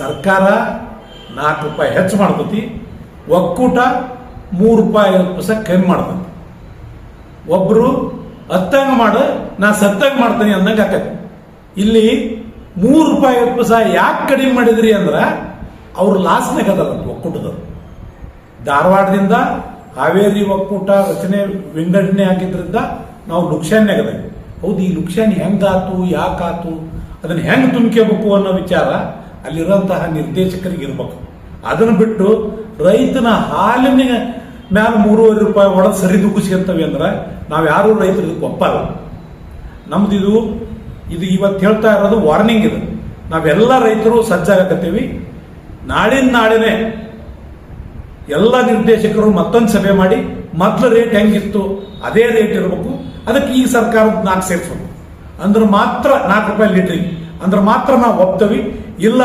ಸರ್ಕಾರ ನಾಲ್ಕು ರೂಪಾಯಿ ಹೆಚ್ಚು ಮಾಡ್ತತಿ ಒಕ್ಕೂಟ ಮೂರು ರೂಪಾಯಿ ಐವತ್ತು ಪೈಸೆ ಕಮ್ಮಿ ಮಾಡ್ತತಿ ಒಬ್ಬರು ಹತ್ತಂಗ ಮಾಡು, ನಾ ಸತ್ತಂಗ ಮಾಡ್ತೀನಿ ಅಂದಂಗೆ ಆಕತಿ. ಇಲ್ಲಿ ಮೂರು ರೂಪಾಯಿ ಐವತ್ತು ಪೈಸೆ ಯಾಕೆ ಕಡಿಮೆ ಮಾಡಿದ್ರಿ ಅಂದ್ರೆ, ಅವ್ರು ಲಾಸ್ನಾಗ ಅದಾರ ಒಕ್ಕೂಟದವ್ರು. ಧಾರವಾಡದಿಂದ ಹಾವೇರಿ ಒಕ್ಕೂಟ ರಚನೆ ವಿಂಗಡಣೆ ಆಗಿದ್ದರಿಂದ ನಾವು ಲುಕ್ಷಾನ್ಯಾಗ ಅದೇವಿ. ಹೌದು, ಈ ಲುಕ್ಷಾನ್ ಹೆಂಗಾತು, ಯಾಕಾತು, ಅದನ್ನ ಹೆಂಗೆ ತುಂಬ್ಕೋಬೇಕು ಅನ್ನೋ ವಿಚಾರ ಅಲ್ಲಿರೋಂತಹ ನಿರ್ದೇಶಕರಿಗೆ ಇರ್ಬೇಕು ಅದನ್ನು ಬಿಟ್ಟು ರೈತನ ಹಾಲಿನ ಮ್ಯಾಲ ಮೂರುವರೆ ರೂಪಾಯಿ ಒಳಗೆ ಅಂತವೆ ಅಂದ್ರೆ ನಾವು ಯಾರು ರೈತರಿಗೆ ಒಪ್ಪಲ್ಲ. ನಮ್ದು ಇದು ಇದು ಇವತ್ತು ಹೇಳ್ತಾ ಇರೋದು ವಾರ್ನಿಂಗ್ ಇದು. ನಾವೆಲ್ಲ ರೈತರು ಸಜ್ಜಾಗತ್ತೀವಿ ನಾಳಿನ ನಾಳೆನೆ ಎಲ್ಲ ನಿರ್ದೇಶಕರು ಮತ್ತೊಂದು ಸಭೆ ಮಾಡಿ ಮೊದಲು ರೇಟ್ ಹೆಂಗಿತ್ತು ಅದೇ ರೇಟ್ ಇರಬೇಕು. ಅದಕ್ಕೆ ಈ ಸರ್ಕಾರದ ನಾಲ್ಕು ಸೇರಿಸ್ಬೇಕು. ಅಂದ್ರೆ ಮಾತ್ರ ನಾಲ್ಕು ರೂಪಾಯಿ ಲೀಟ್ರಿಗೆ ಅಂದ್ರೆ ಮಾತ್ರ ನಾವು ಒಪ್ತವಿ. ಇಲ್ಲ